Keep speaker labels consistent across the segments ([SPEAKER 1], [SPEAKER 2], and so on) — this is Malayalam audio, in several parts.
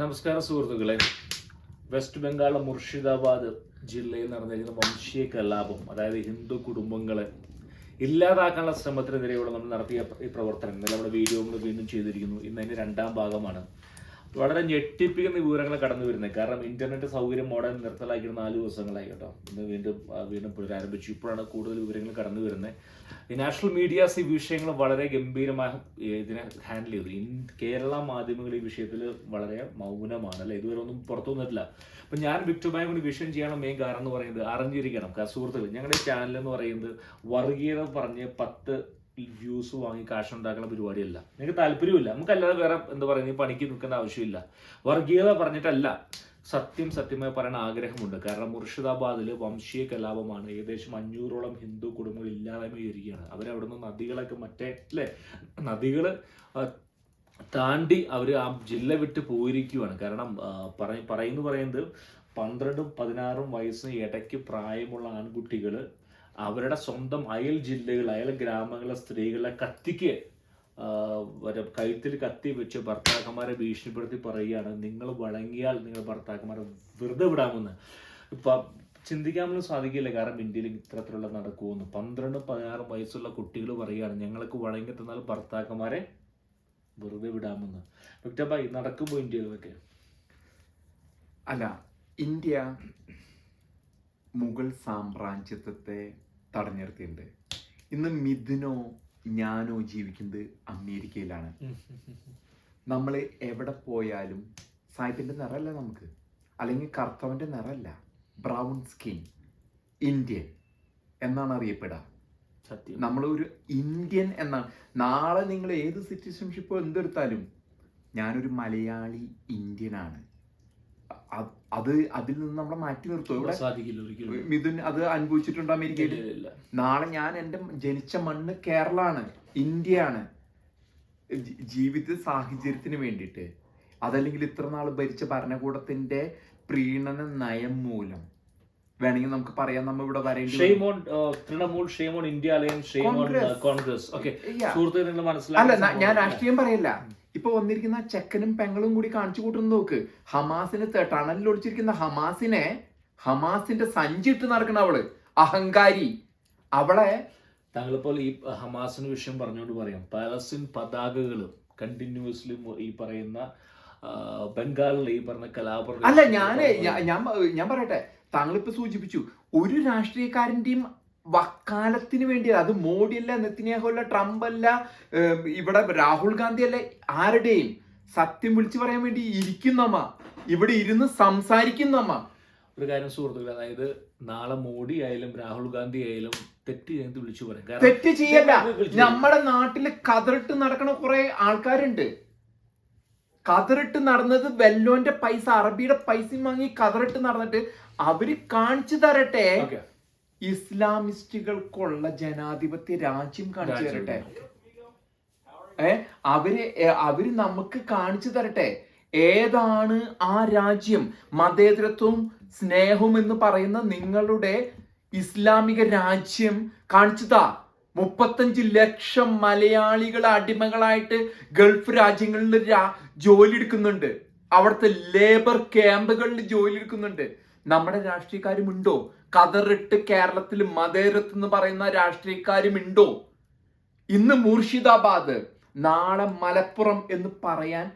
[SPEAKER 1] നമസ്കാരം സുഹൃത്തുക്കളെ. വെസ്റ്റ് ബംഗാളിലെ മുർഷിദാബാദ് ജില്ലയിൽ നടന്നിരിക്കുന്ന വംശീയ കലാപം അതായത് ഹിന്ദു കുടുംബങ്ങളെ ഇല്ലാതാക്കാനുള്ള ശ്രമത്തിനെതിരെയുള്ള നമ്മൾ നടത്തിയ ഈ പ്രവർത്തനം ഇന്നലെ നമ്മുടെ വീഡിയോ വീണ്ടും ചെയ്തിരിക്കുന്നു. ഇന്ന് അതിന്റെ രണ്ടാം ഭാഗമാണ്. വളരെ ഞെട്ടിപ്പിക്കുന്ന വിവരങ്ങൾ കടന്നു വരുന്നത് കാരണം ഇന്റർനെറ്റ് സൗകര്യം മോഡൽ നിർത്തലാക്കി നാല് ദിവസങ്ങളായി കേട്ടോ. ഇന്ന് വീണ്ടും വീണ്ടും പുനരാരംഭിച്ചു ഇപ്പോഴാണ് കൂടുതൽ വിവരങ്ങൾ കടന്നു വരുന്നത്. നാഷണൽ മീഡിയാസ് ഈ വിഷയങ്ങൾ വളരെ ഗംഭീരമായി ഇതിനെ ഹാൻഡിൽ ചെയ്തു. കേരള മാധ്യമങ്ങൾ ഈ വിഷയത്തിൽ വളരെ മൗനമാണ് അല്ലെ? ഇതുവരെ ഒന്നും പുറത്തു വന്നിട്ടില്ല. അപ്പൊ ഞാൻ വിക്ടോമായി കൊണ്ട് വിഷയം ചെയ്യാനുള്ള മെയിൻ കാരണം എന്ന് പറയുന്നത് അറിഞ്ഞിരിക്കണം. സുഹൃത്തുക്കൾ ഞങ്ങളുടെ ചാനൽ എന്ന് പറയുന്നത് വർഗീയത പറഞ്ഞ് പത്ത് വ്യൂസ് വാങ്ങി കാശ് ഉണ്ടാക്കുന്ന പരിപാടിയല്ല നിങ്ങൾക്ക് താല്പര്യമില്ല നമുക്കല്ലാതെ വേറെ എന്താ പറയുക പണിക്ക് നിൽക്കേണ്ട ആവശ്യമില്ല. വർഗീയത പറഞ്ഞിട്ടല്ല. സത്യം സത്യമായി പറയാൻ ആഗ്രഹമുണ്ട്. കാരണം മുർഷിദാബാദിൽ വംശീയ കലാപമാണ്. ഏകദേശം അഞ്ഞൂറോളം ഹിന്ദു കുടുംബങ്ങൾ ഇല്ലായ്മ വരികയാണ് അവരവിടെ നിന്ന് നദികളൊക്കെ മറ്റേ അല്ലേ? നദികൾ താണ്ടി അവർ ആ ജില്ല വിട്ട് പോയിരിക്കുകയാണ് കാരണം പറയുന്നു പറയുന്നത് പന്ത്രണ്ടും പതിനാറും വയസ്സിന് ഇടയ്ക്ക് പ്രായമുള്ള ആൺകുട്ടികൾ അവരുടെ സ്വന്തം അയൽ ജില്ലകൾ അയൽ ഗ്രാമങ്ങളിലെ സ്ത്രീകളെ കത്തിക്ക് കഴുത്തിൽ കത്തി വെച്ച് ഭർത്താക്കന്മാരെ ഭീഷണിപ്പെടുത്തി പറയുകയാണ്. നിങ്ങൾ വഴങ്ങിയാൽ നിങ്ങൾ ഭർത്താക്കന്മാരെ വെറുതെ വിടാമെന്ന്. ഇപ്പൊ ചിന്തിക്കാൻ പോലും സാധിക്കില്ല. കാരണം ഇന്ത്യയിൽ ഇത്തരത്തിലുള്ള നടക്കുമെന്ന്. പന്ത്രണ്ട് പതിനാറ് വയസ്സുള്ള കുട്ടികൾ പറയുകയാണ് ഞങ്ങൾക്ക് വഴങ്ങി തന്നാൽ ഭർത്താക്കന്മാരെ വെറുതെ വിടാമെന്ന്. വിക്ടബായി നടക്കുമ്പോൾ ഇന്ത്യയിലൊക്കെ?
[SPEAKER 2] അല്ല ഇന്ത്യ മുഗൾ സാമ്രാജ്യത്വത്തെ തടഞ്ഞിർത്തിയിട്ടുണ്ട്. ഇന്ന് മിഥുനോ ഞാനോ ജീവിക്കുന്നത് അമേരിക്കയിലാണ്. നമ്മൾ എവിടെ പോയാലും സായിപ്പിന്റെ നിറമല്ല നമുക്ക്. അല്ലെങ്കിൽ കർത്തവന്റെ നിറമല്ല. Brown skin. ഇന്ത്യൻ എന്നാണ് അറിയപ്പെടുക.
[SPEAKER 1] സത്യം.
[SPEAKER 2] നമ്മൾ ഒരു ഇന്ത്യൻ എന്നാണ്. നാളെ നിങ്ങൾ ഏത് സിറ്റിസൺഷിപ്പോ എന്തെടുത്താലും ഞാനൊരു മലയാളി ഇന്ത്യനാണ്. അത് അതിൽ നിന്ന് നമ്മളെ മാറ്റി നിർത്തും. ഇവിടെ മിഥുൻ അത് അനുഭവിച്ചിട്ടുണ്ട് അമേരിക്കയിൽ. നാളെ ഞാൻ എന്റെ ജനിച്ച മണ്ണ് കേരളാണ് ഇന്ത്യയാണ്. ആണ് ജീവിത സാഹചര്യത്തിന് വേണ്ടിയിട്ട്. അതല്ലെങ്കിൽ ഇത്ര നാൾ ഭരിച്ച ഭരണകൂടത്തിന്റെ പ്രീണന നയം മൂലം. വേണമെങ്കിൽ നമുക്ക് പറയാം നമ്മൾ ഇവിടെ വരേണ്ടി.
[SPEAKER 1] Shame on Trinamool shame on India alliance shame on
[SPEAKER 2] Congress.
[SPEAKER 1] Congress. Okay.
[SPEAKER 2] Yeah.
[SPEAKER 1] സുഹൃത്തുക്കൾ നിങ്ങൾ
[SPEAKER 2] അല്ല ഞാൻ രാഷ്ട്രീയം പറയല്ല. ഇപ്പൊ വന്നിരിക്കുന്ന ചെക്കനും പെങ്ങളും കൂടി കാണിച്ചു കൂട്ടുന്ന നോക്ക്. ഹമാസിന് ടണലിൽ ഒളിച്ചിരിക്കുന്ന ഹമാസിനെ ഹമാസിന്റെ സഞ്ചിട്ട് നടക്കണ അവൾ അഹങ്കാരി. അവളെ
[SPEAKER 1] താങ്കളിപ്പോൾ ഈ ഹമാസിന് വിഷയം പറഞ്ഞുകൊണ്ട് പറയാം. പാലസ്തീൻ പതാകകളും കണ്ടിന്യൂസ്ലി ഈ പറയുന്ന ബംഗാളിലെ ഈ പറഞ്ഞ കലാപ
[SPEAKER 2] അല്ല ഞാൻ ഞാൻ ഞാൻ പറയട്ടെ. താങ്കളിപ്പോ സൂചിപ്പിച്ചു ഒരു രാഷ്ട്രീയക്കാരന്റെയും വക്കാലത്തിന് വേണ്ടി അത് മോഡിയല്ല നെത്തിന്യാഹു അല്ല ട്രംപ് അല്ല ഇവിടെ രാഹുൽ ഗാന്ധി അല്ല ആരുടെയും സത്യം വിളിച്ചു പറയാൻ വേണ്ടി ഇരിക്കുന്നമ്മ ഇവിടെ ഇരുന്ന് സംസാരിക്കുന്നമ്മ.
[SPEAKER 1] ഒരു കാര്യം സുഹൃത്തുക്കൾ അതായത് നാളെ മോഡി ആയാലും രാഹുൽ ഗാന്ധി ആയാലും തെറ്റ് ചെയ്ത് വിളിച്ചു പറയാം.
[SPEAKER 2] തെറ്റ് ചെയ്യല്ല. നമ്മുടെ നാട്ടിൽ കതിറിട്ട് നടക്കണ കുറെ ആൾക്കാരുണ്ട്. കതിറിട്ട് നടന്നത് വെല്ലോന്റെ പൈസ അറബിയുടെ പൈസയും വാങ്ങി കതിറിട്ട് നടന്നിട്ട് അവർ കാണിച്ചു തരട്ടെ. ഇസ്ലാമിസ്റ്റുകൾക്കുള്ള ജനാധിപത്യ രാജ്യം കാണിച്ചു തരട്ടെ. ഏ? അവർ അവർ നമുക്ക് കാണിച്ചു തരട്ടെ. ഏതാണ് ആ രാജ്യം? മതേതരത്വവും സ്നേഹവും എന്ന് പറയുന്ന നിങ്ങളുടെ ഇസ്ലാമിക രാജ്യം കാണിച്ചതാ. മുപ്പത്തഞ്ച് ലക്ഷം മലയാളികൾ അടിമകളായിട്ട് ഗൾഫ് രാജ്യങ്ങളിൽ ജോലി എടുക്കുന്നുണ്ട്. അവിടുത്തെ ലേബർ ക്യാമ്പുകളിൽ ജോലി എടുക്കുന്നുണ്ട്. നമ്മുടെ രാഷ്ട്രീയക്കാരും ഉണ്ടോ കതറിട്ട് കേരളത്തിൽ മതേരത്ത് എന്ന് പറയുന്ന രാഷ്ട്രീയക്കാരും ഉണ്ടോ ഇന്ന് മൂർഷിദാബാദ് നാളെ മലപ്പുറം എന്ന് പറയാൻ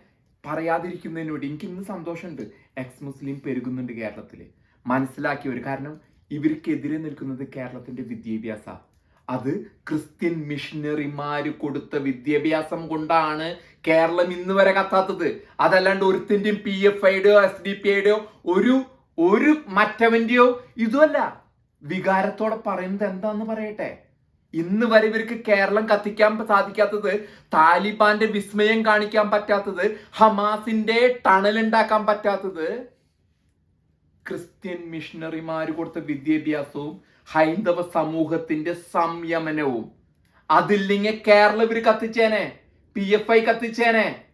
[SPEAKER 2] പറയാതിരിക്കുന്നതിന് വേണ്ടി എനിക്ക് ഇന്ന് സന്തോഷമുണ്ട്. എക്സ് മുസ്ലിം പെരുകുന്നുണ്ട് കേരളത്തിൽ. മനസ്സിലാക്കിയവർ കാരണം ഇവർക്കെതിരെ നിൽക്കുന്നത് കേരളത്തിന്റെ വിദ്യാഭ്യാസ. അത് ക്രിസ്ത്യൻ മിഷനറിമാർ കൊടുത്ത വിദ്യാഭ്യാസം കൊണ്ടാണ് കേരളം ഇന്ന് വരെ കത്താത്തത്. അതല്ലാണ്ട് ഒരുത്തിന്റെയും പി എഫ് ഐയുടെയോ എസ് ഡി പി ഐയുടെയോ ഒരു ഒരു മറ്റവന്റെയോ ഇതുമല്ല. വികാരത്തോടെ പറയുന്നത് എന്താന്ന് പറയട്ടെ? ഇന്ന് വരെ ഇവർക്ക് കേരളം കത്തിക്കാൻ സാധിക്കാത്തത് താലിബാന്റെ വിസ്മയം കാണിക്കാൻ പറ്റാത്തത് ഹമാസിന്റെ ടണൽ ഉണ്ടാക്കാൻ പറ്റാത്തത് ക്രിസ്ത്യൻ മിഷണറിമാർ കൊടുത്ത വിദ്യാഭ്യാസവും ഹൈന്ദവ സമൂഹത്തിന്റെ സംയമനവും. അതില്ലെങ്കിൽ കേരളം ഇവർ കത്തിച്ചേനെ? പി എഫ് ഐ കത്തിച്ചേനെ?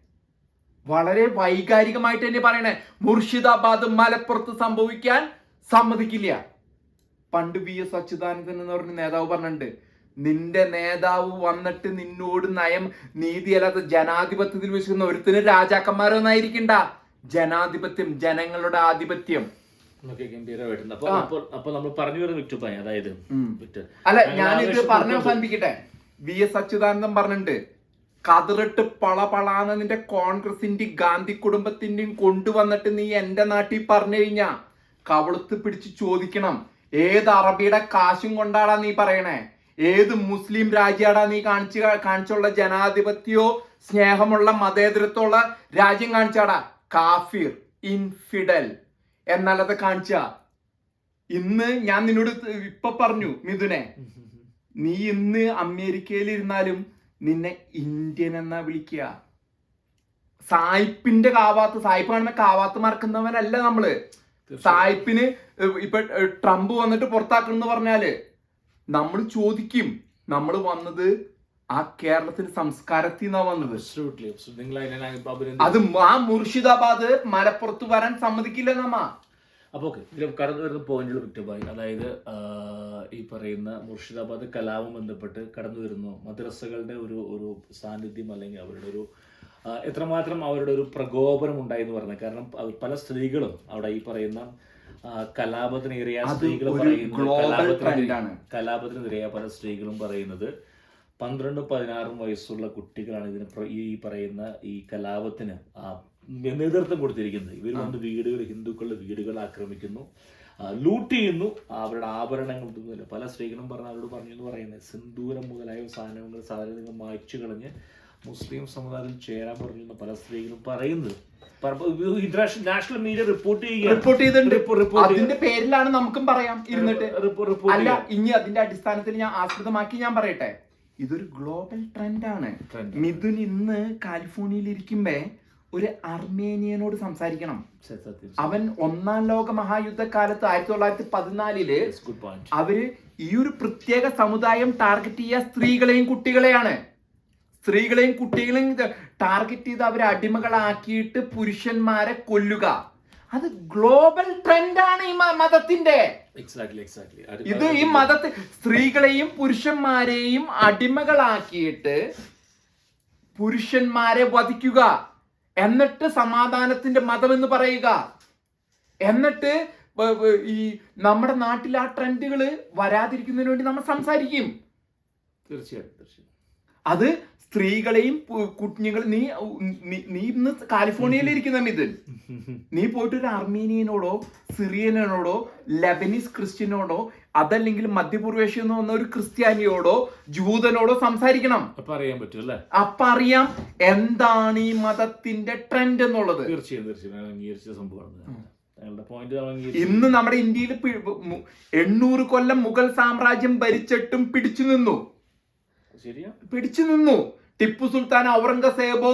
[SPEAKER 2] വളരെ വൈകാരികമായിട്ട് തന്നെ പറയണേ. മുർഷിദാബാദ് മലപ്പുറത്ത് സംഭവിക്കാൻ സമ്മതിക്കില്ല. പണ്ട് വി എസ് അച്യുതാനന്ദൻ എന്ന് പറഞ്ഞ നേതാവ് പറഞ്ഞിട്ടുണ്ട്. നിന്റെ നേതാവ് വന്നിട്ട് നിന്നോട് നയം നീതി അല്ലാത്ത ജനാധിപത്യത്തിൽ വിശ്വസിക്കുന്ന ഒരുത്തിന് രാജാക്കന്മാരൊന്നായിരിക്കണ്ട. ജനാധിപത്യം ജനങ്ങളുടെ ആധിപത്യം. അല്ല ഞാനിത് പറഞ്ഞു. അവസാനിപ്പിക്കട്ടെ വി എസ് അച്യുതാനന്ദൻ പറഞ്ഞിട്ടുണ്ട്. കതിറിട്ട് പളപളാന്ന് നിന്റെ കോൺഗ്രസിന്റെയും ഗാന്ധി കുടുംബത്തിന്റെയും കൊണ്ടുവന്നിട്ട് നീ എന്റെ നാട്ടിൽ പറഞ്ഞു കഴിഞ്ഞാ? കവളത്ത് പിടിച്ച് ചോദിക്കണം. ഏത് അറബിയുടെ കാശും കൊണ്ടാടാ നീ പറയണേ? ഏത് മുസ്ലിം രാജ്യാടാ നീ കാണിച്ചു കാണിച്ചുള്ള ജനാധിപത്യോ സ്നേഹമുള്ള മതേതരത്വമുള്ള രാജ്യം കാണിച്ചാടാ? കാഫിർ ഇൻഫിഡൽ. എന്നല്ലത് കാണിച്ച? ഇന്ന് ഞാൻ നിന്നോട് ഇപ്പൊ പറഞ്ഞു മിഥുനെ. നീ ഇന്ന് അമേരിക്കയിൽ ഇരുന്നാലും നിന്നെ ഇന്ത്യൻ എന്നാ വിളിക്കുക. സായിപ്പിന്റെ കാവാത്ത് സായിപ്പ് കാണുന്ന കാവാത്ത് മറക്കുന്നവനല്ല നമ്മൾ. സായിപ്പിന് ഇപ്പൊ ട്രംപ് വന്നിട്ട് പുറത്താക്കണം പറഞ്ഞാൽ നമ്മൾ ചോദിക്കും നമ്മൾ വന്നത് ആ കേരളത്തിന്റെ സംസ്കാരത്തിൽ നിന്നാ വന്നത്. അത് ആ മുർഷിദാബാദ് മലപ്പുറത്ത് വരാൻ സമ്മതിക്കില്ല നമ്മ.
[SPEAKER 1] അപ്പൊ ഓക്കെ ഇതിൽ കടന്നു വരുന്ന പോയിന്റുകൾ കൃത്യമായി അതായത് ഈ പറയുന്ന മുർഷിദാബാദ് കലാവും ബന്ധപ്പെട്ട് കടന്നു വരുന്നു മദ്രസകളുടെ ഒരു ഒരു സാന്നിധ്യം അല്ലെങ്കിൽ അവരുടെ ഒരു എത്രമാത്രം അവരുടെ ഒരു പ്രകോപനം ഉണ്ടായി എന്ന് പറഞ്ഞത് കാരണം പല സ്ത്രീകളും അവിടെ ഈ പറയുന്ന
[SPEAKER 2] കലാപത്തിനേറിയ
[SPEAKER 1] സ്ത്രീകൾ
[SPEAKER 2] പറയുന്നു
[SPEAKER 1] പറയുന്നത്. കലാപത്തിനെതിരായ പല സ്ത്രീകളും പറയുന്നത് പന്ത്രണ്ടും പതിനാറും വയസ്സുള്ള കുട്ടികളാണ് ഇതിന് ഈ പറയുന്ന ഈ കലാപത്തിന് ആ നേതൃത്വം കൊടുത്തിരിക്കുന്നത് ഇവർ വന്ന് വീടുകൾ ഹിന്ദുക്കളുടെ വീടുകൾ ആക്രമിക്കുന്നു. ലൂട്ട് ചെയ്യുന്നു. അവരുടെ ആഭരണങ്ങൾ പല സ്ത്രീകളും പറഞ്ഞ അവരോട് പറഞ്ഞു എന്ന് പറയുന്നത്. സിന്ദൂരം മുതലായ സാധനങ്ങൾ സാധനങ്ങൾ മായ്ച്ചു കളഞ്ഞ് മുസ്ലിം സമുദായത്തിൽ ചേരാൻ പറഞ്ഞു എന്ന് പല സ്ത്രീകളും പറയുന്നത്. International national media report
[SPEAKER 2] report ചെയ്തിട്ടുണ്ട്. അതിന്റെ പേരിലാണ് നമുക്കും പറയാം. ഇരുന്നിട്ട്. അല്ല ഇനി അതിന്റെ അടിസ്ഥാനത്തിൽ ഞാൻ ആസ്പദമാക്കി ഞാൻ പറയട്ടെ. ഇതൊരു ഗ്ലോബൽ ട്രെൻഡ് ആണ്.
[SPEAKER 1] Trend.
[SPEAKER 2] മിഥുൻ ഇന്ന് കാലിഫോർണിയയിൽ ഇരിക്കുമ്പേ ഒരു അർമേനിയനോട് സംസാരിക്കണം. അവൻ ഒന്നാം ലോക മഹായുദ്ധകാലത്ത് ആയിരത്തി തൊള്ളായിരത്തി
[SPEAKER 1] പതിനാലിൽ
[SPEAKER 2] അവർ ഈ ഒരു പ്രത്യേക സമുദായം ടാർഗറ്റ് ചെയ്യുക സ്ത്രീകളെയും കുട്ടികളെയാണ്. സ്ത്രീകളെയും കുട്ടികളെയും ടാർഗറ്റ് ചെയ്ത് അവരെ അടിമകളാക്കിയിട്ട് പുരുഷന്മാരെ കൊല്ലുക. അത് ഗ്ലോബൽ ട്രെൻഡ് ആണ് ഈ മതത്തിന്റെ. ഇത് ഈ മതത്തിൽ സ്ത്രീകളെയും പുരുഷന്മാരെയും അടിമകളാക്കിയിട്ട് പുരുഷന്മാരെ വധിക്കുക. എന്നിട്ട് സമാധാനത്തിന്റെ മതം എന്ന് പറയുക. എന്നിട്ട് ഈ നമ്മുടെ നാട്ടിൽ ആ ട്രെൻഡുകൾ വരാതിരിക്കുന്നതിന് വേണ്ടി നമ്മൾ സംസാരിക്കും.
[SPEAKER 1] തീർച്ചയായിട്ടും തീർച്ചയായിട്ടും.
[SPEAKER 2] അത് സ്ത്രീകളെയും കുഞ്ഞുങ്ങൾ നീ നീ- ഇന്ന് കാലിഫോർണിയയിൽ ഇരിക്കുന്ന മിഥുൻ നീ പോയിട്ട് ഒരു അർമീനിയനോടോ സിറിയനോടോ ലെബനീസ് ക്രിസ്ത്യനോടോ അതല്ലെങ്കിൽ മധ്യപൂർവേഷ്യയിൽ നിന്ന് വന്ന ഒരു ക്രിസ്ത്യാനിയോടോ ജൂതനോടോ സംസാരിക്കണം.
[SPEAKER 1] അപ്പൊ അറിയാൻ പറ്റും അല്ലേ
[SPEAKER 2] അപ്പൊ അറിയാം എന്താണ് ഈ മതത്തിന്റെ ട്രെൻഡ് എന്നുള്ളത്.
[SPEAKER 1] തീർച്ചയായും തീർച്ചയായും. അംഗീകരിച്ച സംഭവമാണ്
[SPEAKER 2] ഇന്ന് നമ്മുടെ ഇന്ത്യയിൽ എണ്ണൂറ് കൊല്ലം മുഗൾ സാമ്രാജ്യം ഭരിച്ചിട്ടും പിടിച്ചു നിന്നു.
[SPEAKER 1] ശരിയാ?
[SPEAKER 2] പിടിച്ചു നിന്നു. ടിപ്പു സുൽത്താൻ ഔറംഗസേബോ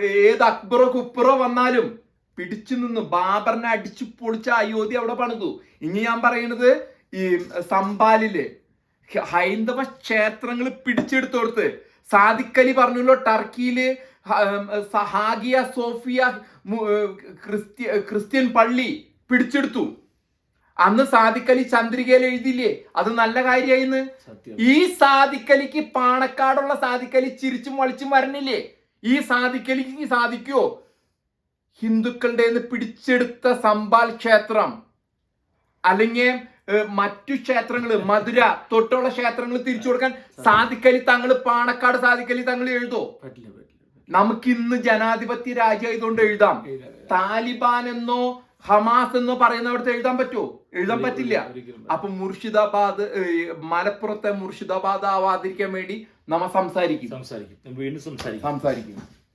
[SPEAKER 2] ഏത് അക്ബറോ കുപ്പറോ വന്നാലും പിടിച്ചു നിന്ന് ബാബറിനെ അടിച്ചു പൊളിച്ച അയോധ്യ അവിടെ പണിതു. ഇനി ഞാൻ പറയുന്നത് ഈ സമ്പാലിൽ ഹൈന്ദവ ക്ഷേത്രങ്ങൾ പിടിച്ചെടുത്തോടുത്ത് സാദിഖലി പറഞ്ഞല്ലോ ടർക്കിയിൽ ഹ- ഉം, സ- ഹാഗിയ സോഫിയ ക്രിസ്ത്യ ക്രിസ്ത്യൻ പള്ളി പിടിച്ചെടുത്തു. അന്ന് സാദിഖലി ചന്ദ്രികയിൽ എഴുതിയില്ലേ? അത് നല്ല കാര്യമായിന്ന് ഈ സാധിക്കലിക്ക് പാണക്കാടുള്ള സാധിക്കലി ചിരിച്ചും വളിച്ചും വരണില്ലേ? ഈ സാധിക്കലിക്ക് സാധിക്കുവോ ഹിന്ദുക്കളുടെ പിടിച്ചെടുത്ത സമ്പാൽ ക്ഷേത്രം. അല്ലെങ്കിൽ മറ്റു ക്ഷേത്രങ്ങൾ മധുര തൊട്ടുള്ള ക്ഷേത്രങ്ങൾ തിരിച്ചു കൊടുക്കാൻ സാധിക്കലി തങ്ങൾ പാണക്കാട് സാധിക്കലി തങ്ങൾ എഴുതോ? നമുക്ക് ഇന്ന് ജനാധിപത്യ രാജ്യമായതുകൊണ്ട് എഴുതാം. താലിബാൻ എന്നോ ഹമാസ് എന്ന് പറയുന്ന അവിടുത്തെ എഴുതാൻ പറ്റുമോ? എഴുതാൻ പറ്റില്ല. അപ്പൊ മുർഷിദാബാദ് മലപ്പുറത്തെ മുർഷിദാബാദ് ആവാതിരിക്കാൻ വേണ്ടി നമ്മ സംസാരിക്കും.
[SPEAKER 1] സംസാരിക്കും. വീണ്ടും സംസാരിക്കും.
[SPEAKER 2] സംസാരിക്കും.